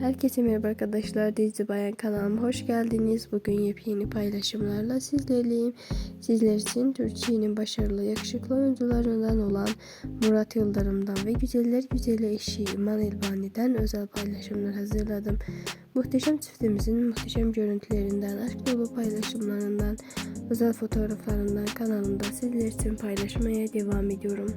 Herkese merhaba arkadaşlar. Dizi Bayan kanalıma hoş geldiniz. Bugün yepyeni paylaşımlarla sizlerleyim. Sizler için Türkiye'nin başarılı yakışıklı oyuncularından olan Murat Yıldırım'dan ve güzeller güzeli eşi İman Elbani'den özel paylaşımlar hazırladım. Muhteşem çiftimizin muhteşem görüntülerinden, aşk dolu paylaşımlarından, özel fotoğraflarından kanalımda sizler için paylaşmaya devam ediyorum.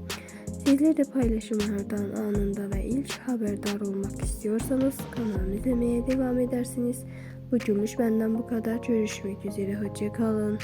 Sizler de paylaşımlardan anında ve ilk haberdar olmak istiyorsanız kanalımı izlemeye devam edersiniz. Bugünlük benden bu kadar. Görüşmek üzere. Hoşçakalın.